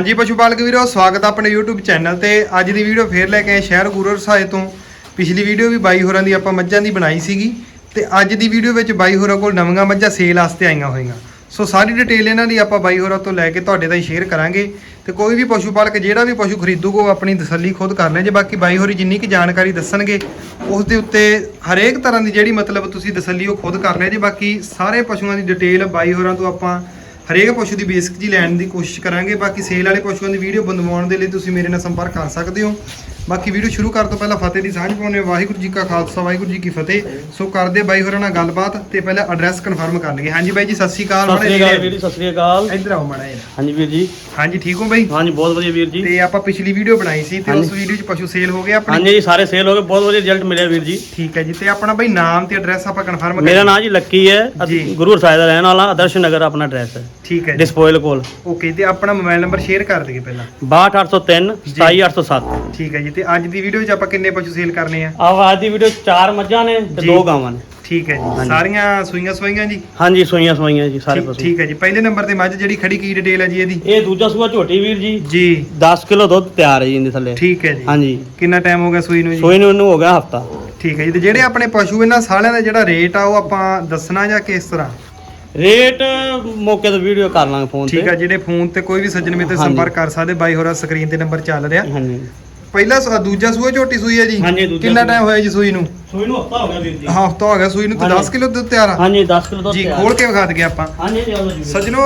ਹਾਂਜੀ ਪਸ਼ੂ ਪਾਲਕ ਵੀਰੋ, ਸਵਾਗਤ ਆ ਆਪਣੇ YouTube ਚੈਨਲ ਤੇ। ਅੱਜ ਦੀ ਵੀਡੀਓ ਫੇਰ ਲੈ ਕੇ ਆਏ ਸ਼ਹਿਰ ਗੁਰੂ ਰਸਾਏ ਤੋਂ। ਪਿਛਲੀ ਵੀਡੀਓ ਵੀ ਬਾਈ ਹੋਰਾਂ ਦੀ ਆਪਾਂ ਮੱਝਾਂ ਦੀ ਬਣਾਈ ਸੀਗੀ। ਤੇ ਅੱਜ ਦੀ ਵੀਡੀਓ ਵਿੱਚ ਬਾਈ ਹੋਰਾਂ ਕੋਲ ਨਵੀਆਂ ਮੱਝਾਂ ਸੇਲ ਵਾਸਤੇ ਆਈਆਂ ਹੋਈਆਂ। ਸੋ ਸਾਰੀ ਡਿਟੇਲ ਇਹਨਾਂ ਦੀ ਆਪਾਂ ਬਾਈ ਹੋਰਾਂ ਤੋਂ ਲੈ ਕੇ ਤੁਹਾਡੇ ਤਾਈਂ ਸ਼ੇਅਰ ਕਰਾਂਗੇ। ਤੇ ਕੋਈ ਵੀ ਪਸ਼ੂ ਪਾਲਕ, ਜਿਹੜਾ ਵੀ ਪਸ਼ੂ ਖਰੀਦੂਗਾ, ਉਹ ਆਪਣੀ ਤਸੱਲੀ ਖੁਦ ਕਰ ਲੈ ਜੇ। ਬਾਕੀ ਬਾਈ ਹੋਰੀ ਜਿੰਨੀ ਕੀ ਜਾਣਕਾਰੀ ਦੱਸਣਗੇ, ਉਸ ਦੇ ਉੱਤੇ ਹਰੇਕ ਤਰ੍ਹਾਂ ਦੀ ਜਿਹੜੀ ਮਤਲਬ ਤੁਸੀਂ ਤਸੱਲੀ ਉਹ ਖੁਦ ਕਰ ਲਿਆ ਜੇ। ਬਾਕੀ ਸਾਰੇ ਪਸ਼ੂਆਂ ਦੀ ਡਿਟੇਲ ਬਾਈ ਹੋਰਾਂ ਤੋਂ ਆਪਾਂ ਹਰੇਕ ਪਸ਼ੂ ਦੀ ਬੇਸਿਕ ਜੀ ਲੈਣ ਦੀ ਕੋਸ਼ਿਸ਼ ਕਰਾਂਗੇ। ਬਾਕੀ ਸੇਲ ਵਾਲੇ ਪਸ਼ੂਆਂ ਦੀ ਵੀਡੀਓ ਬਣਵਾਉਣ ਦੇ ਲਈ ਤੁਸੀਂ ਮੇਰੇ ਨਾਲ ਸੰਪਰਕ ਕਰ ਸਕਦੇ ਹੋ। ਬਾਕੀ ਵੀਡੀਓ ਸ਼ੁਰੂ ਕਰਨ ਤੋਂ ਪਹਿਲਾਂ ਫਤਿਹ ਦੀ ਸਾਂਝ ਪਾਉਣੇ ਵਾਹਿਗੁਰੂ ਜੀ ਕਾ ਖਾਲਸਾ ਵਾਹਿਗੁਰੂ ਜੀ ਕੀ ਫਤਿਹ। ਸੋ ਕਰਦੇ ਬਾਈ ਹੋਰਾਂ ਨਾਲ ਗੱਲਬਾਤ ਤੇ ਪਹਿਲਾਂ ਐਡਰੈਸ ਕਨਫਰਮ ਕਰ ਲਈਏ ਹਾਂਜੀ ਬਾਈ ਜੀ ਸਤਿ ਸ਼੍ਰੀ ਅਕਾਲ ਸਤਿ ਸ੍ਰੀ ਅਕਾਲ ਵੀਰ। ਜੀ ਸਤਿ ਸ੍ਰੀ ਅਕਾਲ। ਇੱਧਰ ਆਓ ਮਾੜਾ ਜਿਹਾ। ਹਾਂਜੀ ਵੀਰ ਜੀ। ਹਾਂਜੀ ਠੀਕ ਹੋ ਬਾਈ? ਹਾਂਜੀ ਬਹੁਤ ਵਧੀਆ ਵੀਰ ਜੀ। ਤੇ ਆਪਾਂ ਪਿਛਲੀ ਵੀਡੀਓ ਬਣਾਈ ਸੀ ਤੇ ਉਸ। ਵੀਡੀਓ 'ਚ ਪਸ਼ੂ ਸੇਲ ਹੋ ਗਏ ਆਪਣੇ? ਹਾਂਜੀ ਜੀ ਸਾਰੇ ਸੇਲ ਹੋ ਗਏ। ਬਹੁਤ ਵਧੀਆ ਰਿਜ਼ਲਟ ਮਿਲਿਆ ਵੀਰ ਜੀ। ਠੀਕ ਹੈ ਜੀ ਤੇ ਆਪਣਾ ਬਾਈ ਨਾਮ ਤੇ ਐਡਰੈਸ ਆਪਾਂ ਕਨਫਰਮ ਮੇਰਾ ਨਾਮ ਜੀ ਲੱਕੀ ਹੈ। ਗੁਰੂ ਰਸਾਇ ਦਾ ਰਹਿਣ ਵਾਲਾ ਆਦਰਸ਼ ਨਗਰ ਆਪਣਾ ਐਡਰੈਸ ਹੈ। ਠੀਕ ਹੈ ਡਿਸਪੋਇਲ ਕੋਲ। ਓਕੇ ਤੇ ਆਪਣਾ ਮੋਬਾਈਲ ਨੰਬਰ ਸ਼ੇਅਰ ਕਰ ਦਈਏ ਪਹਿਲਾਂ। 62803 27807 ਠੀਕ ਹੈ ਜੀ ਤੇ ਅੱਜ ਦੀ ਵੀਡੀਓ 'ਚ ਆਪਾਂ ਕਿੰਨੇ ਪਸ਼ੂ ਸੇਲ ਕਰਨੇ ਆ? ਆਹ ਅੱਜ ਦੀ ਵੀਡੀਓ ਚਾਰ ਮੱਝਾਂ ਨੇ ਤੇ ਜੀ। ਦੋ ਗਾਵਾਂ ਨੇ। ਠੀਕ ਹੈ ਜੀ। ਸਾਰੀਆਂ ਸੂਈਆਂ ਸੂਈਆਂ ਜੀ? ਹਾਂਜੀ ਸੋਈਆਂ ਸੋਈਆਂ ਜੀ ਸਾਰੇ ਠੀਕ- ਪਸ਼ੂ। ਠੀਕ ਹੈ ਜੀ। ਪਹਿਲੇ ਨੰਬਰ ਤੇ ਮੱਝ ਜਿਹੜੀ ਖੜੀ ਕੀ ਡਿਟੇਲ ਹੈ ਜੀ ਇਹਦੀ? ਇਹ ਦੂਜਾ ਸੂਆ ਝੋਟੀ ਵੀਰ ਜੀ। ਜੀ। 10 ਕਿਲੋ ਦੁੱਧ ਤਿਆਰ ਹੈ ਜੀ ਇਹਦੇ ਥੱਲੇ। ਠੀਕ ਹੈ ਜੀ। ਹਾਂਜੀ। ਕਿੰਨਾ ਟਾਈਮ ਹੋ ਗਿਆ ਸੂਈ ਨੂੰ ਜੀ? ਸੋਈ ਨੂੰ ਇਹਨੂੰ ਹੋ ਗਿਆ ਹਫਤਾ। ਠੀਕ ਹੈ ਜੀ। ਤੇ ਜਿਹੜੇ ਆਪਣੇ ਪਸ਼ੂ ਇਹਨਾਂ ਸਾਲਿਆਂ ਦਾ ਜਿਹੜਾ ਰੇਟ ਆ ਉਹ ਆਪਾਂ ਦੱਸਣਾ ਜਾਂ ਕਿਸ ਤਰ੍ਹਾਂ? ਰੇਟ ਮੌਕੇ ਤੇ ਵੀਡੀਓ ਕਰ ਲਾਂਗੇ ਫੋਨ ਤੇ। ਠੀਕ ਹੈ। ਜਿਹੜੇ ਫੋਨ ਤੇ ਕੋਈ ਵੀ ਸੱਜਣ ਮਿੱਤਰ ਹਾਂਜੀ। ਸੰਪਰਕ ਕਰ ਸਕਦੇ ਬਾਈ ਹੋਰਾ ਸਕਰੀਨ ਤੇ ਨੰਬਰ ਚੱਲ ਰਿਹਾ। ਹਾਂਜੀ। ਪਹਿਲਾ ਸੂ- ਦੂਜਾ ਸੂਆ ਝੋਟੀ ਸੂਈ ਹੈ ਜੀ? ਦੂਜਾ ਕਿੰਨਾ ਸੂਆ। ਟਾਈਮ ਹੋਇਆ ਜੀ ਸੂਈ ਨੂੰ? ਸੋਈ ਨੂੰ ਹਫਤਾ ਹੋ ਗਿਆ ਵੀਰ ਜੀ ਹਫਤਾ ਹੋ ਗਿਆ ਸੂਈ ਨੂੰ। ਤੇ ਹਾਂਜੀ। 10 ਕਿਲੋ ਦੁੱਧ ਤਿਆਰ ਆ? ਹਾਂਜੀ 10 ਕਿਲੋ ਦੁੱਧ ਜੀ ਤਿਆਰ। ਖੋਲ ਕੇ ਵਿਖਾ ਦਈਏ ਆਪਾਂ। ਹਾਂਜੀ ਜੀ ਆਓ ਜੀ। ਸੱਜਣੋ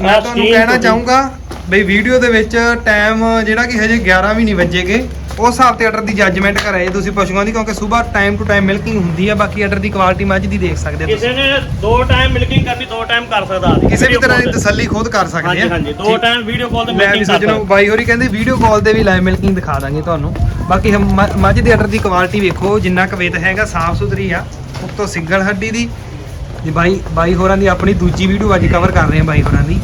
ਮੈਂ ਆਹ ਤੁਹਾਨੂੰ ਕਹਿਣਾ। ਚਾਹੂੰਗਾ ਬਈ ਵੀਡੀਓ ਦੇ ਵਿੱਚ ਟਾਈਮ ਜਿਹੜਾ ਕਿ ਹਜੇ 11 ਵੀ ਨਹੀਂ ਵੱਜੇਗੇ। ਉਸ ਹਿਸਾਬ ਤੇ ਆਰਡਰ ਦੀ ਜੱਜਮੈਂਟ ਕਰਾਏ ਤੁਸੀਂ ਪਸ਼ੂਆਂ ਦੀ ਕਿਉਂਕਿ ਸਵੇਰ ਟਾਈਮ ਟੂ ਟਾਈਮ ਮਿਲਕਿੰਗ ਹੁੰਦੀ ਆ ਬਾਕੀ ਆਰਡਰ ਦੀ ਕੁਆਲਿਟੀ ਮੱਝ ਦੀ ਦੇਖ ਸਕਦੇ ਹੋ ਕਿਸੇ ਨੇ ਦੋ ਟਾਈਮ ਮਿਲਕਿੰਗ ਕਰਨੀ ਦੋ ਟਾਈਮ ਕਰ ਸਕਦਾ ਕਿਸੇ ਵੀ ਤਰ੍ਹਾਂ ਦੀ। ਤਸੱਲੀ ਖੁਦ ਕਰ ਸਕਦੇ ਆ। ਹਾਂਜੀ ਦੋ। ਟਾਈਮ ਵੀਡੀਓ ਕਾਲ ਤੇ ਮਿਲਕਿੰਗ ਕਰ ਸੱਜਣੋ ਬਾਈ ਹੋਰੀ ਕਹਿੰਦੇ ਵੀਡੀਓ ਕਾਲ ਤੇ ਵੀ ਲਾਈਵ ਮਿਲਕਿੰਗ ਦਿਖਾ ਦਾਂਗੇ ਤੁਹਾਨੂੰ। ਬਾਕੀ ਮੱਝ ਦੇ ਆਰਡਰ ਦੀ ਕੁਆਲਿਟੀ ਵੇਖੋ ਜਿੰਨਾ ਕੁ ਵੇਤ ਹੈਗਾ ਸਾਫ਼ ਸੁਥਰੀ ਆ ਉੱਤੋਂ ਸਿੰਗਲ ਹੱਡੀ ਦੀ। ਜੀ ਬਾਈ ਬਾਈ ਹੋਰਾਂ ਦੀ ਆਪਣੀ ਦੂਜੀ ਵੀਡੀਓ ਅੱਜ ਕਵਰ ਕਰ ਰਹੇ ਹਾਂ ਬਾਈ ਹੋਰਾਂ ਦੀ।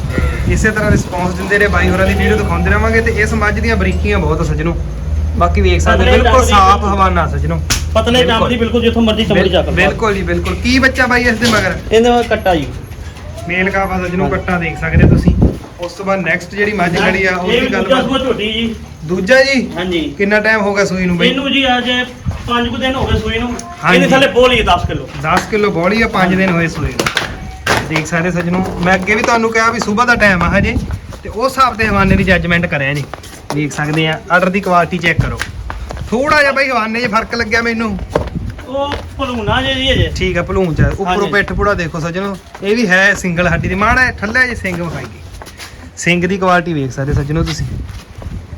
ਇਸੇ ਤਰ੍ਹਾਂ ਰਿਸਪੌਂਸ ਦਿੰਦੇ ਰਹੇ ਬਾਈ ਹੋਰਾਂ ਦੀ ਵੀਡੀਓ ਦਿਖਾਉਂਦੇ ਰਵਾਂਗੇ ਤੇ ਇਸ ਮੱਝ ਦੀਆਂ ਬਰੀਕੀਆਂ ਬਹੁਤ ਸੱਜਣੋ। ਬਾਕੀ ਵੇਖ ਸਕਦੇ ਬਿਲਕੁਲ ਦੀ ਸਾਫ਼। ਹਵਾਨਾ ਸੱਜਣੋ। ਪਤਲੇ ਟਾਪ ਦੀ ਬਿਲਕੁਲ ਜਿੱਥੋਂ ਮਰਜ਼ੀ ਚਮੜੀ ਚੱਕ ਲਓ। ਬਿਲਕੁਲ ਜੀ ਬਿਲਕੁਲ। ਕੀ ਬੱਚਾ ਬਾਈ ਇਸ ਦੇ ਮਗਰ? ਇਹਦੇ ਨਾਲ ਕੱਟਾ ਜੀ। ਮੇਲ ਕਾਫਾ ਸੱਜਣੋ। ਕੱਟਾ ਦੇਖ ਸਕਦੇ ਤੁਸੀਂ। ਉਸ ਤੋਂ ਬਾਅਦ ਨੈਕਸਟ ਜਿਹੜੀ ਮੱਝ ਖੜੀ ਆ ਇਹ ਵੀ ਉਹਦੀ ਗੱਲ ਸੂਆ ਝੋਟੀ ਜੀ। ਦੂਜਾ ਜੀ? ਹਾਂਜੀ। ਕਿੰਨਾ ਟਾਈਮ ਹੋ ਗਿਆ ਸੂਈ ਨੂੰ ਬਈ? ਇਹਨੂੰ ਜੀ ਅੱਜ 5 ਕੁ ਦਿਨ ਹੋ ਗਏ ਸੂਈ ਨੂੰ। ਹਾਂਜੀ। ਇਹਦੇ ਥੱਲੇ ਬੋਲੀ 10 ਕਿਲੋ। 10 ਕਿਲੋ ਬੋਲੀ ਆ 5 ਦਿਨ ਹੋਏ ਸੂਏ ਨੂੰ। ਦੇਖ ਸਕਦੇ ਸੱਜਣੋ ਮੈਂ ਅੱਗੇ ਵੀ ਤੁਹਾਨੂੰ ਕਿਹਾ ਵੀ ਸਵੇਰ ਦਾ ਟਾਈਮ ਆ ਹਜੇ ਤੇ ਉਸ ਹਿਸਾਬ ਤੇ ਹਵਾਨੇ ਦੀ ਜੱਜਮੈਂਟ ਕਰਿਆ ਜੀ। ਦੇਖ ਸਕਦੇ ਆ। ਆਰਡਰ ਦੀ ਕੁਆਲਿਟੀ ਚੈੱਕ ਕਰੋ। ਥੋੜਾ ਜਿਹਾ ਬਈ ਹਵਾਨੇ 'ਚ ਫ਼ਰਕ ਲੱਗਿਆ ਮੈਨੂੰ। ਉਹ ਭਲੂਣਾ ਜੇ ਜੀ ਅਜੇ ਠੀਕ ਆ ਭਲੂਣ ਚ ਉੱਪਰੋਂ। ਪਿੱਠ ਪੂੜਾ ਦੇਖੋ ਸੱਜਣੋ। ਇਹ ਵੀ ਹੈ ਸਿੰਗਲ ਹੱਡੀ ਦੀ। ਮਾੜਾ ਠੱਲਾ ਜੇ ਸਿੰਘ ਵਿਖਾਈਏ। ਸਿੰਘ ਦੀ ਕੁਆਲਿਟੀ ਵੇਖ ਸਕਦੇ ਸੱਜਣੋ ਤੁਸੀਂ।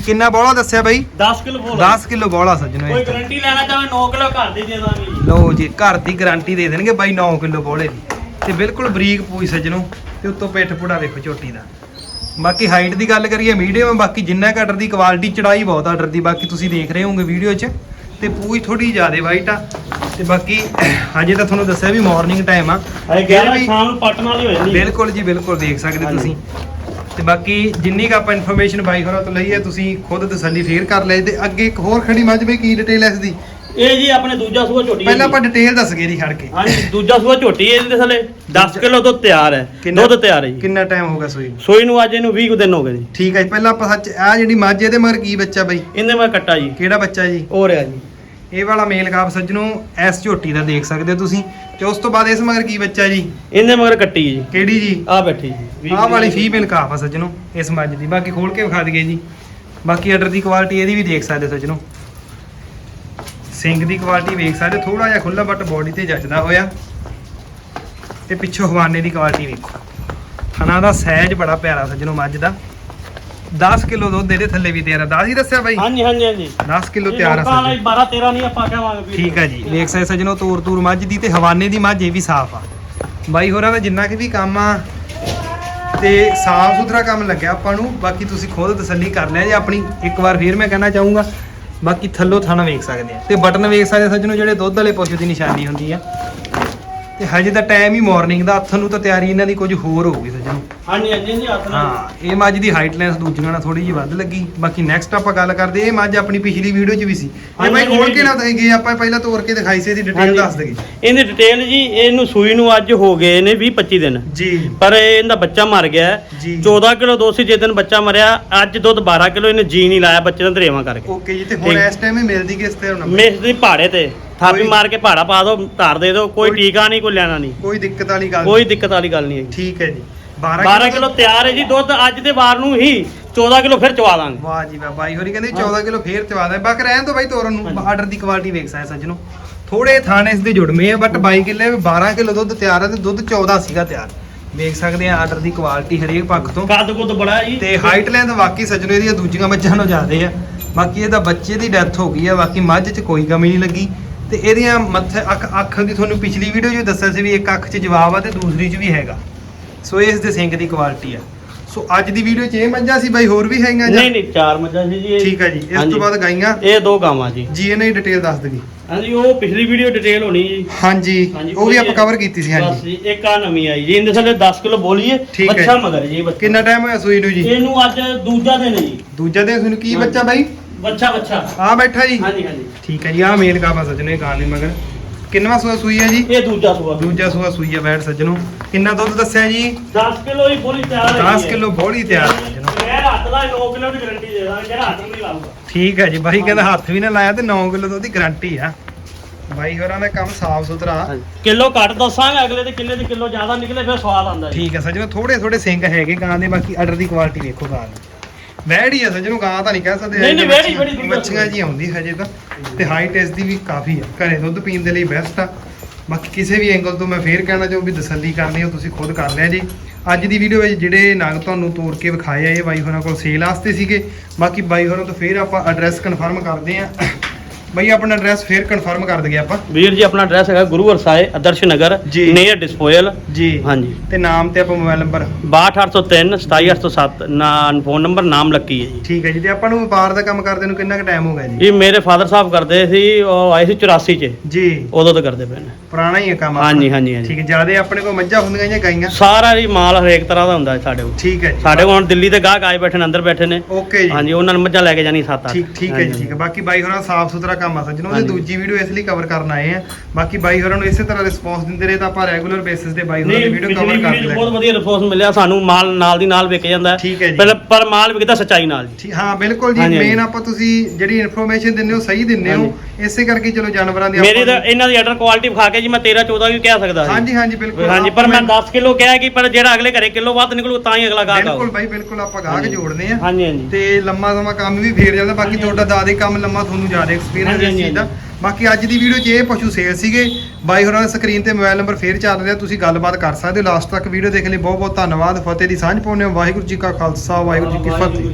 ਕਿੰਨਾ ਬੋਲਾ ਦੱਸਿਆ ਬਈ? 10 ਕਿਲੋ ਬੋਲ। 10 ਕਿਲੋ ਬੋਲਾ ਸੱਜਣੋ ਕੋਈ। ਗਾਰੰਟੀ ਲੈਣਾ ਚਾਹੇ 9 ਕਿਲੋ ਘਰ ਦੀ ਦੇ ਦਾਂਗੇ ਲਓ ਜੀ ਘਰ ਦੀ ਗਾਰੰਟੀ ਦੇ ਦੇਣਗੇ ਬਾਈ 9 ਕਿਲੋ ਬੋਲੇ ਦੀ। ਤੇ ਬਿਲਕੁਲ ਬਰੀਕ ਪੂਈ ਸੱਜਣੋ। ਤੇ ਉੱਤੋਂ ਪਿੱਠ ਪੁੜਾ ਦੇਖੋ ਝੋਟੀ ਦਾ। ਬਾਕੀ ਹਾਈਟ ਦੀ ਗੱਲ ਕਰੀਏ ਮੀਡੀਅਮ ਬਾਕੀ ਜਿੰਨਾ ਕੁ ਆਰਡਰ ਦੀ ਕੁਆਲਿਟੀ ਚੜਾਈ ਬਹੁਤ ਆਰਡਰ ਦੀ ਬਾਕੀ ਤੁਸੀਂ ਦੇਖ ਰਹੇ ਹੋਵੋਗੇ ਵੀਡੀਓ 'ਚ। ਤੇ ਪੂਈ ਥੋੜੀ ਜ਼ਿਆਦਾ ਵਾਈਟ ਆ। ਤੇ ਬਾਕੀ ਹਜੇ ਤਾਂ ਤੁਹਾਨੂੰ ਦੱਸਿਆ ਵੀ ਮਾਰਨਿੰਗ ਟਾਈਮ ਆ। ਅਜੇ ਫਿਰ 11 ਵੀ- ਸ਼ਾਮ ਨੂੰ ਪਟਨ ਵਾਲੀ ਹੋ ਜਾਂਦੀ ਬਿਲਕੁਲ ਜੀ ਬਿਲਕੁਲ ਦੇਖ ਸਕਦੇ। ਤੁਸੀਂ। ਤੇ ਬਾਕੀ ਜਿੰਨੀ ਕੁ ਆਪਾਂ ਇਨਫੋਰਮੇਸ਼ਨ ਬਾਈ ਹੋਰਾਂ ਤੋਂ ਲਈ ਹੈ ਤੁਸੀਂ ਖੁਦ ਤਸੱਲੀ ਫੇਰ ਕਰ ਲਏ। ਤੇ ਅੱਗੇ ਇੱਕ ਹੋਰ ਖੜੀ ਮੱਝ ਬਈ ਕੀ ਡਿਟੇਲ ਹੈ ਇਸ ਦੀ? ਇਹ ਜੀ ਆਪਣੇ ਦੂਜਾ ਸੂਆ ਝੋਟੀ ਹੈ ਪਹਿਲਾਂ ਜੀ। ਆਪਾਂ ਡਿਟੇਲ ਦੱਸ ਗਏ ਦੀ ਖੜ ਕੇ। ਹਾਂਜੀ ਦੂਜਾ ਸੂਆ ਝੋਟੀ ਹੈ ਇਹਦੇ ਥੱਲੇ। 10 ਕਿਲੋ ਦੁੱਧ ਤਿਆਰ ਹੈ। ਕਿੰਨਾ- ਦੁੱਧ ਤਿਆਰ ਹੈ ਜੀ। ਕਿੰਨਾ ਟਾਈਮ ਹੋ ਗਿਆ ਸੂਈ ਨੂੰ? ਸੋਈ ਨੂੰ ਅੱਜ ਇਹਨੂੰ 20 ਕੁ ਦਿਨ ਹੋ ਗਏ ਜੀ। ਠੀਕ ਹੈ ਜੀ ਪਹਿਲਾਂ ਆਪਾਂ ਸੱਚ ਆ ਜਿਹੜੀ ਮੱਝ ਇਹਦੇ ਮਗਰ ਕੀ ਬੱਚਾ ਬਈ? ਇਹਦੇ ਮੈਂ ਕੱਟਾ ਜੀ। ਕਿਹੜਾ ਬੱਚਾ ਜੀ? ਹੋ ਰਿਹਾ ਜੀ। ਇਹ ਵਾਲਾ ਮੇਲ ਕਾਪ ਸੱਜਣੋ ਐਸ ਝੋਟੀ ਦਾ ਦੇਖ ਸਕਦੇ ਹੋ ਤੁਸੀਂ। ਤੇ ਉਸ ਤੋਂ ਬਾਅਦ ਇਸ ਮਗਰ ਕੀ ਬੱਚਾ ਜੀ? ਇਹਦੇ ਮਗਰ ਕੱਟੀ ਜੀ। ਕਿਹੜੀ ਜੀ? ਆ ਬੈਠੀ ਜੀ। ਆਹ ਵਾਲੀ ਫੀਮੇਲ ਕਾਪ ਆ ਸੱਜਣੋ ਇਸ ਮੱਝ ਦੀ। ਬਾਕੀ ਖੋਲ ਕੇ ਵਿਖਾ ਦਈਏ ਜੀ। ਬਾਕੀ ਆਰਡਰ ਦੀ ਕੁਆਲਿਟੀ ਇਹਦੀ ਵੀ ਦੇਖ ਸਕਦੇ ਹੋ ਸੱਜਣੋ। ਸਿੰਗ ਦੀ ਕੁਆਲਿਟੀ ਵੇਖ ਸਕਦੇ ਥੋੜਾ ਜਿਹਾ ਖੁੱਲਾ ਬਟ ਬਾਡੀ ਤੇ ਜੱਜਦਾ ਹੋਇਆ। ਤੇ ਪਿੱਛੋਂ ਹਵਾਨੇ ਦੀ ਕੁਆਲਿਟੀ ਵੇਖੋ। ਥਣਾ ਦਾ ਸਾਈਜ਼ ਬੜਾ ਪਿਆਰਾ ਸੱਜਣੋ ਮੱਝ ਦਾ। 10 ਕਿਲੋ ਦੁੱਧ ਇਹਦੇ ਥੱਲੇ ਵੀ ਤਿਆਰ ਆ। 10 ਹੀ ਦੱਸਿਆ ਬਾਈ? ਹਾਂਜੀ ਹਾਂਜੀ ਹਾਂਜੀ। 10 ਕਿਲੋ ਤਿਆਰ ਆ ਸੱਜਣੋ। ਲਈ 12 13 ਨਹੀਂ ਆਪਾਂ ਕਹਾਂਗੇ ਵੀ ਠੀਕ ਹੈ ਜੀ। ਵੇਖ ਸਕਦੇ ਸੱਜਣੋ ਤੂਰ ਤੂਰ ਮੱਝ ਦੀ ਤੇ ਹਵਾਨੇ ਦੀ ਮੱਝ ਇਹ ਵੀ ਸਾਫ਼ ਆ। ਬਾਈ ਹੋਰਾਂ ਦਾ ਜਿੰਨਾ ਕਿ ਵੀ ਕੰਮ ਆ ਤੇ ਸਾਫ਼ ਸੁਥਰਾ ਕੰਮ ਲੱਗਿਆ ਆਪਾਂ ਨੂੰ ਬਾਕੀ ਤੁਸੀਂ ਖੁਦ ਤਸੱਲੀ ਕਰ ਲਿਆ ਜੇ ਆਪਣੀ। ਇੱਕ ਵਾਰ ਫੇਰ ਮੈਂ ਕਹਿਣਾ ਚਾਹੂੰਗਾ ਬਾਕੀ ਥੱਲੋਂ ਥਾਣਾ ਵੇਖ ਸਕਦੇ ਆ। ਤੇ ਬਟਨ ਵੇਖ ਸਕਦੇ ਸੱਜਣੋ, ਜਿਹੜੇ ਦੁੱਧ ਵਾਲੇ ਪਸ਼ੂ ਦੀ ਨਿਸ਼ਾਨੀ ਹੁੰਦੀ ਆ। ਤੇ ਹਜੇ ਤਾਂ ਟਾਈਮ ਹੀ ਮਾਰਨਿੰਗ ਦਾ ਹੱਥ ਨੂੰ ਤਾਂ ਤਿਆਰੀ ਇਹਨਾਂ ਦੀ ਕੁਝ ਹੋਰ ਹੋਊਗੀ ਸੱਜਣੋ। ਹਾਂਜੀ ਹਾਂਜੀ ਜੀ ਹੱਥ ਨਾਲ। ਹਾਂ ਇਹ ਮੱਝ ਦੀ ਹਾਈਟ ਲੈਂਸ ਦੂਜੀਆਂ ਨਾਲ ਥੋੜੀ ਜਿਹੀ ਵੱਧ ਲੱਗੀ। ਬਾਕੀ ਨੈਕਸਟ ਆਪਾਂ ਗੱਲ ਕਰਦੇ ਇਹ ਮੱਝ ਆਪਣੀ ਪਿਛਲੀ ਵੀਡੀਓ 'ਚ ਵੀ ਸੀ। ਇਹ ਬਾਈ ਹਾਂਜੀ, ਖੋਲ ਕੇ ਨਾ। ਗਏ ਆਪਾਂ ਪਹਿਲਾਂ ਤੋੜ ਕੇ ਦਿਖਾਈ ਸੀ ਇਹਦੀ ਡਿਟੇਲ ਹਾਂਜੀ। ਦੱਸ ਦੇਗੀ ਇਹਦੀ ਡਿਟੇਲ ਜੀ ਇਹਨੂੰ ਸੂਈ ਨੂੰ ਅੱਜ ਹੋ ਗਏ ਨੇ 20 25 ਦਿਨ। ਜੀ। ਪਰ ਇਹਦਾ ਬੱਚਾ ਮਰ ਗਿਆ। ਹੈ। ਜੀ। 14 ਕਿਲੋ ਦੋ ਸੀ ਜਿਸ ਦਿਨ ਬੱਚਾ ਮਰਿਆ ਅੱਜ ਦੁੱਧ 12 ਕਿਲੋ ਇਹਨੇ ਜੀ ਨਹੀਂ ਲਾਇਆ ਬੱਚੇ ਦਾ ਧਰੇਵਾ ਕਰਕੇ। ਓਕੇ ਜੀ ਤੇ ਹੁਣ ਠੀਕ। ਇਸ ਟਾਈਮ ਇਹ ਮਿਲਦੀ ਕਿਸ ਤੇ ਹੁਣ ਮੇਸ ਦੀ ਪਹਾੜੇ ਤੇ। ਥਾਪੀ ਕੋਈ- ਮਾਰ ਕੇ ਪਹਾੜਾ ਪਾ ਦੋ ਧਾਰ ਦੇ ਦਿਓ ਕੋਈ ਕੋਈ- ਟੀਕਾ ਨਹੀਂ ਕੋਈ ਲੈਣਾ ਨਹੀਂ। ਕੋਈ ਦਿੱਕਤ ਵਾਲੀ ਗੱਲ ਕੋਈ ਦਿੱਕਤ ਵਾਲੀ ਗੱਲ ਨਹੀਂ ਹੈ ਠੀਕ ਹੈ ਜੀ। 12 12 ਕਿਲੋ ਤਿਆਰ ਹੈ ਜੀ ਦੁੱਧ ਅੱਜ ਦੇ ਵਾਰ ਨੂੰ ਹੀ 14 ਕਿਲੋ ਫਿਰ ਚਵਾ ਦਾਂਗੇ। ਵਾਹ ਜੀ ਵਾਹ ਬਾਈ ਹੋਰੀ ਕਹਿੰਦੇ 14 ਕਿਲੋ ਫੇਰ ਚਵਾ ਦੇ ਬਾਕੀ ਰਹਿਣ ਤੋਂ ਬਾਈ ਤੋਰਨ ਨੂੰ। ਆਰਡਰ ਦੀ ਕੁਆਲਿਟੀ ਵੇਖ ਸਕਦੇ ਸੱਜਣੋ। ਥੋੜੇ ਥਾਣੇ ਇਸ ਦੇ ਜੁੜਵੇਂ ਆ ਬਟ 22 ਕਿੱਲੇ 12 ਕਿਲੋ ਦੁੱਧ ਤਿਆਰ ਹੈ ਤੇ ਦੁੱਧ 14 ਸੀਗਾ ਤਿਆਰ। ਵੇਖ ਸਕਦੇ ਆ ਆਰਡਰ ਦੀ ਕੁਆਲਿਟੀ ਹਰੇਕ ਪੱਖ ਤੋਂ। ਕੱਦ ਕੁੱਦ ਬੜਾ ਜੀ। ਤੇ ਹਾਈਟ ਲੈਂਥ ਵਾਕਈ ਸੱਜਣੋ ਇਹਦੀਆਂ ਦੂਜੀਆਂ ਮੱਝਾਂ ਨਾਲੋਂ ਜ਼ਿਆਦੇ ਆ। ਬਾਕੀ ਇਹਦਾ ਬੱਚੇ ਦੀ ਡੈਥ ਹੋ ਗਈ ਆ ਬਾਕੀ ਮੱਝ 'ਚ ਕੋਈ ਕਮੀ ਨਹੀਂ ਲੱਗੀ। ਤੇ ਇਹਦੀਆਂ ਮੱਥੇ ਅੱਖ ਅੱਖ ਦੀ ਤੁਹਾਨੂੰ ਪਿਛਲੀ ਵੀਡੀਓ 'ਚ ਦੱਸਿਆ ਸੀ ਵੀ ਇੱਕ ਅੱਖ 'ਚ ਜਵਾਬ ਆ ਤੇ ਦੂਸਰੀ 'ਚ ਵੀ ਹੈਗਾ। ਸੋ ਇਹ ਇਸ ਦੇ ਸਿੰਗ ਦੀ ਕੁਆਲਿਟੀ ਆ। ਸੋ ਅੱਜ ਦੀ ਵੀਡੀਓ 'ਚ ਇਹ ਮੱਝਾਂ ਸੀ ਬਾਈ? ਹੋਰ ਵੀ ਹੈਗੀਆਂ ਜਾਂ? ਨਹੀਂ ਨਹੀਂ ਚਾਰ ਮੱਝਾਂ ਸੀ ਜੀ ਇਹ। ਠੀਕ ਹੈ ਜੀ। ਇਸ ਹਾਂਜੀ। ਤੋਂ ਬਾਅਦ ਗਾਈਆਂ। ਇਹ ਦੋ ਗਾਵਾਂ ਜੀ। ਜੀ ਇਹਨਾਂ ਦੀ ਡਿਟੇਲ ਦੱਸ ਦਗੀ ਹਾਂਜੀ ਉਹ ਪਿਛਲੀ ਵੀਡੀਓ ਡਿਟੇਲ ਹੋਣੀ ਜੀ। ਹਾਂਜੀ। ਹਾਂਜੀ, ਉਹ ਵੀ ਆਪਾਂ। ਕਵਰ ਕੀਤੀ ਸੀ ਬਸ ਹਾਂਜੀ ਜੀ ਇੱਕ ਆ ਨਵੀਂ ਆਈ ਜੀ। ਇਹਦੇ ਥੱਲੇ 10 ਕਿਲੋ ਬੋਲੀਏ ਠੀਕ ਹੈ ਬੱਚਾ ਜੀ। ਮਗਰ ਜੀ ਬੱਚਾ। ਕਿੰਨਾ ਟਾਈਮ ਹੋਇਆ ਸੂਈ ਨੂੰ ਜੀ? ਇਹਨੂੰ ਅੱਜ ਦੂਜਾ ਦਿਨ ਹੈ ਜੀ। ਦੂਜਾ ਦਿਨ ਤੁਹਾਨੂੰ ਕੀ। ਬੱਚਾ ਬਾਈ? ਬੱਚਾ ਬੱਚਾ। ਆ ਬੈਠਾ ਜੀ। ਹਾਂਜੀ ਹਾਂਜੀ। ਠੀਕ ਹੈ ਜੀ ਆ ਮੇਲ ਕਾਪਾ ਸੱਜਣੋ ਇਹ ਗਾਂ ਦੇ ਮਗਰ। ਕਿੰਨਵਾ ਸੂਆ ਸੂਈ ਹੈ ਜੀ? ਇਹ ਦੂਜਾ ਸੂਆ। ਦੂਜਾ ਸੂਆ ਸੂਈ ਹੈ ਬੈਠ ਸੱਜਣੋ। ਕਿੰਨਾ ਦੁੱਧ ਦੱਸਿਆ ਜੀ? 10 ਕਿਲੋ ਹੀ ਬੋਲੀ ਤਿਆਰ ਹੈ। 10 ਕਿਲੋ ਬੋਲੀ ਤਿਆਰ ਹੈ। ਸੱਜਣੋ ਮੈਂ ਹੱਥ ਦਾ 9 ਕਿਲੋ ਦੀ ਗਾਰੰਟੀ ਦੇ ਦਾਂਗਾ ਜਿਹੜਾ ਹੱਥ ਨਹੀਂ ਲਾਊਗਾ। ਠੀਕ ਹੈ ਜੀ ਬਾਈ ਕਹਿੰਦਾ ਹੱਥ ਵੀ ਨਾ ਲਾਇਆ ਤੇ 9 ਕਿਲੋ ਦੁੱਧ ਦੀ ਗਾਰੰਟੀ ਆ। ਬਾਈ ਹੋਰਾਂ ਦਾ ਕੰਮ ਸਾਫ਼ ਸੁਥਰਾ। ਕਿਲੋ ਘੱਟ ਦੱਸਾਂਗੇ ਅਗਲੇ ਦੇ ਕਿੰਨੇ ਦੀ ਕਿਲੋ ਜ਼ਿਆਦਾ ਨਿਕਲੇ ਫਿਰ ਸਵਾਦ ਆਉਂਦਾ ਜੀ। ਠੀਕ ਹੈ ਸੱਜਣੋ ਥੋੜੇ ਥੋੜੇ ਸਿੰਗ ਹੈਗੇ ਗਾਂ ਦੇ ਬਾਕੀ ਆਰਡਰ ਦੀ ਕੁਆਲਿਟੀ ਵੇਖੋ ਗਾਂ ਦੀ। ਵੈੜੀ ਆ ਸੱਜਣੋ ਗਾਂ ਤਾਂ ਨਹੀਂ ਕਹਿ ਸਕਦੇ ਨਹੀਂ, ਨਹੀਂ, ਵਹਿੜੀ ਦੁੱਧ ਬੱਚੀਆਂ ਜੀ ਆਉਂਦੀ ਹਜੇ ਤਾਂ ਤੇ ਹਾਈਟ ਇਸ ਦੀ ਵੀ ਕਾਫੀ ਆ। ਘਰੇ ਦੁੱਧ ਪੀਣ ਦੇ ਲਈ ਬੈਸਟ ਆ। ਬਾਕੀ ਕਿਸੇ ਵੀ ਐਂਗਲ ਤੋਂ ਮੈਂ ਫੇਰ ਕਹਿਣਾ ਚਾਹੂੰ ਵੀ ਤਸੱਲੀ ਕਰਨੀ ਹੋ ਤੁਸੀਂ ਖੁਦ ਕਰ ਲਿਆ ਜੀ। ਅੱਜ ਦੀ ਵੀਡੀਓ ਵਿੱਚ ਜਿਹੜੇ ਨਗ ਤੁਹਾਨੂੰ ਤੋੜ ਕੇ ਵਿਖਾਏ ਆ, ਇਹ ਬਾਈ ਹੋਰਾਂ ਕੋਲ ਸੇਲ ਵਾਸਤੇ ਸੀਗੇ। ਬਾਕੀ ਬਾਈ ਹੋਰਾਂ ਤੋਂ ਫੇਰ ਆਪਾਂ ਐਡਰੈਸ ਕਨਫਰਮ ਕਰਦੇ ਆ। ਬਾਈ ਆਪਣਾ ਐਡਰੈਸ ਫੇਰ ਕਨਫਰਮ ਕਰ ਦਈਏ ਆਪਾਂ। ਵੀਰ ਜੀ ਆਪਣਾ ਐਡਰੈਸ ਹੈਗਾ ਗੁਰੂ ਵਰਸਾਏ ਆਦਰਸ਼ ਨਗਰ ਜੀ। ਨੀਅਰ ਡਿਸਪੋਇਲ ਜੀ। ਹਾਂਜੀ। ਤੇ ਨਾਮ ਤੇ ਆਪਾਂ ਮੋਬਾਈਲ ਨੰਬਰ 62803 27807 ਨਾ ਫੋਨ ਨੰਬਰ ਨਾਮ ਲੱਕੀ ਹੈ ਜੀ। ਠੀਕ ਹੈ ਜੀ ਤੇ ਆਪਾਂ ਨੂੰ ਵਪਾਰ ਦਾ ਕੰਮ ਕਰਦੇ ਨੂੰ ਕਿੰਨਾ ਕੁ ਟਾਈਮ ਹੋ ਗਿਆ ਜੀ? ਇਹ ਮੇਰੇ ਫਾਦਰ ਸਾਹਿਬ ਕਰਦੇ ਸੀ ਉਹ ਆਏ ਸੀ 84 ਚ। ਜੀ। ਉਦੋਂ ਤੋਂ ਕਰਦੇ ਪਏ ਨੇ। ਪੁਰਾਣਾ ਹੀ ਹੈ ਕੰਮ ਆਪਣਾ। ਹਾਂਜੀ ਹਾਂਜੀ ਹਾਂਜੀ। ਠੀਕ ਹੈ ਜਿਆਦੇ ਆਪਣੇ ਕੋਲ ਮੱਝਾਂ ਹੁੰਦੀਆਂ ਜਾਂ ਗਾਈਆਂ? ਸਾਰਾ ਹੀ ਮਾਲ ਹਰੇਕ ਤਰ੍ਹਾਂ ਦਾ ਹੁੰਦਾ ਹੈ ਸਾਡੇ ਕੋਲ। ਠੀਕ ਹੈ ਜੀ। ਸਾਡੇ ਕੋਲ ਹੁਣ ਦਿੱਲੀ ਦੇ ਗਾਹਕ ਆਏ ਬੈਠੇ ਨੇ ਅੰਦਰ ਬੈਠੇ ਨੇ। ਓਕੇ ਜੀ। ਹਾਂਜੀ ਉਹਨਾਂ ਨੂੰ ਮੱਝਾਂ ਲੈ ਕੇ ਜਾਣੀ ਸੱਤ ਅੱਠ। ਠੀਕ ਠੀਕ ਹੈ ਜੀ ਠੀਕ ਹੈ। ਬਾਕੀ ਬਾਈ ਹੋਰਾਂ ਸਾਫ਼ ਸੁਥਰਾ ਕੰਮ ਆ ਸੱਜਣੋ ਉਹਦੀ। ਦੂਜੀ ਵੀਡੀਓ ਇਸ ਲਈ ਕਵਰ ਕਰਨ ਆਏ ਆ। ਬਾਕੀ ਬਾਈ ਹੋਰਾਂ ਨੂੰ ਇਸੇ ਤਰ੍ਹਾਂ ਰਿਸਪੌਂਸ ਦਿੰਦੇ ਰਹੇ ਤਾਂ ਆਪਾਂ ਰੈਗੂਲਰ ਬੇਸਿਸ ਤੇ ਬਾਈ ਹੋਰਾਂ ਦੀ ਵੀਡੀਓ ਕਵਰ ਕਰਦੇ ਰਹੇ ਬਹੁਤ ਵਧੀਆ ਰਿਸਪੌਂਸ ਮਿਲਿਆ ਸਾਨੂੰ ਮਾਲ ਨਾਲ ਦੀ ਨਾਲ ਵਿਕ ਜਾਂਦਾ। ਪਹਿਲਾਂ ਪਰ ਮਾਲ ਵਿਕਦਾ ਸੱਚਾਈ ਨਾਲ ਜੀ। ਹਾਂ ਬਿਲਕੁਲ ਜੀ। ਮੇਨ ਆਪਾਂ ਤੁਸੀਂ ਜਿਹੜੀ ਇਨਫੋਰਮੇਸ਼ਨ ਦਿੰਦੇ ਹੋ ਸਹੀ ਦਿੰਦੇ ਹੋ। ਇਸੇ ਕਰਕੇ ਚਲੋ ਜਾਨਵਰਾਂ ਦੀ ਮੇਰੀ ਤਾਂ ਇਹਨਾਂ ਦੀ ਆਰਡਰ ਕੁਆਲਿਟੀ ਵਿਖਾ ਕੇ ਜੀ ਮੈਂ 13 14 ਵੀ ਕਹਿ ਸਕਦਾ ਸੀ। ਹਾਂਜੀ ਹਾਂਜੀ ਬਿਲਕੁਲ। ਹਾਂਜੀ ਪਰ ਮੈਂ 10 ਕਿਲੋ ਕਿਹਾ ਕਿ ਪਰ ਜਿਹੜਾ ਅਗਲੇ ਘਰੇ ਕਿਲੋ ਵੱਧ ਨਿਕਲੂ ਤਾਂ ਹੀ ਅਗਲਾ ਗਾਹਕ ਬਿਲਕੁਲ ਬਾਈ ਬਿਲਕੁਲ ਆਪਾਂ ਗਾਹਕ। ਜੋੜਦੇ ਆ ਹਾਂਜੀ ਹਾਂਜੀ। ਤੇ ਲੰਮਾ ਸਮਾਂ ਕੰਮ ਵੀ ਫੇਰ ਜਾਂਦਾ ਬਾਕੀ ਤੁਹਾਡਾ ਦਾਦੇ ਕੰਮ ਲੰਮਾ ਤੁਹਾਨੂੰ ਜ਼ਿਆਦਾ ਐਕਸਪੀਰੀਅੰਸ ਇਸ ਚੀਜ਼ ਦਾ। ਬਾਕੀ ਅੱਜ ਦੀ ਵੀਡੀਓ 'ਚ ਇਹ ਪਸ਼ੂ ਸੇਲ ਸੀਗੇ। ਬਾਈ ਹੋਰਾਂ ਦੇ ਸਕਰੀਨ ਤੇ ਮੋਬਾਈਲ ਨੰਬਰ ਫੇਰ ਚੱਲ ਰਿਹਾ ਤੁਸੀਂ ਗੱਲਬਾਤ ਕਰ ਸਕਦੇ ਹੋ। ਲਾਸਟ ਤੱਕ ਵੀਡੀਓ ਦੇਖਣ ਲਈ ਬਹੁਤ ਬਹੁਤ ਧੰਨਵਾਦ। ਫਤਿਹ ਦੀ ਸਾਂਝ ਪਾਉਂਦੇ ਹੋ। ਵਾਹਿਗੁਰੂ ਜੀ ਕਾ ਖਾਲਸਾ ਵਾਹਿਗੁਰੂ ਜੀ ਕੀ ਫਤਿਹ।